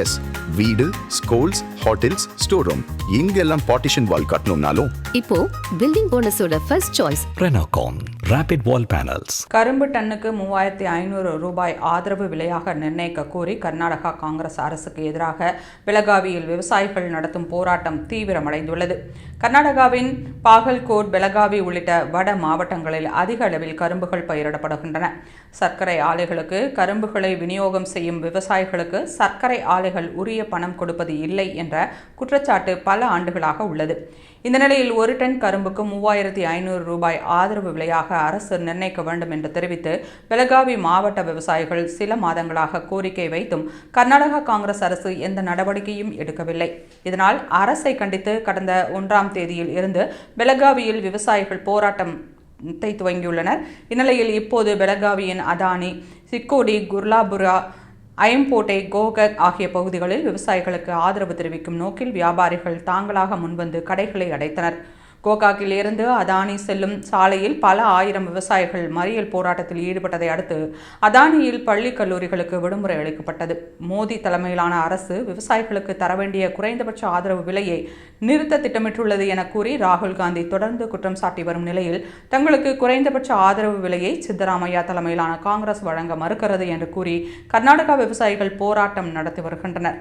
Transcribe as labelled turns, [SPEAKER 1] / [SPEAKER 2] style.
[SPEAKER 1] S வீடு schools hotels store room இங்கெல்லாம் partition wall கட்டணும்னாலும்.
[SPEAKER 2] இப்போ building போனஸோட first choice
[SPEAKER 3] Renocon Rapid Wall Panels.
[SPEAKER 4] கரும்பு டன்னுக்கு மூவாயிரத்தி ஐநூறு ரூபாய் ஆதரவு விலையாக நிர்ணயிக்க கோரி கர்நாடகா காங்கிரஸ் அரசுக்கு எதிராக பெலகாவியில் விவசாயிகள் நடத்தும் போராட்டம் தீவிரமடைந்துள்ளது. கர்நாடகாவின் பாகல்கோட் பெலகாவி உள்ளிட்ட வட மாவட்டங்களில் அதிக அளவில் கரும்புகள் பயிரிடப்படுகின்றன. சர்க்கரை ஆலைகளுக்கு கரும்புகளை விநியோகம் செய்யும் விவசாயிகளுக்கு சர்க்கரை ஆலைகள் உரிய பணம் கொடுப்பது இல்லை என்ற குற்றச்சாட்டு பல ஆண்டுகளாக உள்ளது. இந்த நிலையில் ஒரு டன் கரும்புக்கு மூவாயிரத்தி ஐநூறு ரூபாய் ஆதரவு விலையாக அரசு நிர்ணயிக்க வேண்டும் என்று தெரிவித்து பெலகாவி மாவட்ட விவசாயிகள் சில மாதங்களாக கோரிக்கை வைத்தும் கர்நாடகா காங்கிரஸ் அரசு எந்த நடவடிக்கையும் எடுக்கவில்லை. இதனால் அரசை கண்டித்து கடந்த ஒன்றாம் தேதியில் இருந்து பெலகாவியில் விவசாயிகள் போராட்டம் த்தை துவங்கியுள்ளனர். இந்நிலையில் இப்போது பெலகாவியின் அதானி சிக்கோடி குர்லாபுரா அயம்போட்டை கோகக் ஆகிய பகுதிகளில் விவசாயிகளுக்கு ஆதரவு தெரிவிக்கும் நோக்கில் வியாபாரிகள் தாங்களாக முன்வந்து கடைகளை அடைத்தனர். கோகாக்கிலிருந்து அதானி செல்லும் சாலையில் பல ஆயிரம் விவசாயிகள் மறியல் போராட்டத்தில் ஈடுபட்டதை அடுத்து அதானியில் பள்ளி கல்லூரிகளுக்கு விடுமுறை அளிக்கப்பட்டது. மோடி தலைமையிலான அரசு விவசாயிகளுக்கு தர வேண்டிய குறைந்தபட்ச ஆதரவு விலையை நிறுத்த திட்டமிட்டுள்ளது என கூறி ராகுல் காந்தி தொடர்ந்து குற்றம் சாட்டி வரும் நிலையில் தங்களுக்கு குறைந்தபட்ச ஆதரவு விலையை சித்தராமையா தலைமையிலான காங்கிரஸ் வழங்க மறுக்கிறது என்று கூறி கர்நாடகா விவசாயிகள் போராட்டம் நடத்தி வருகின்றனர்.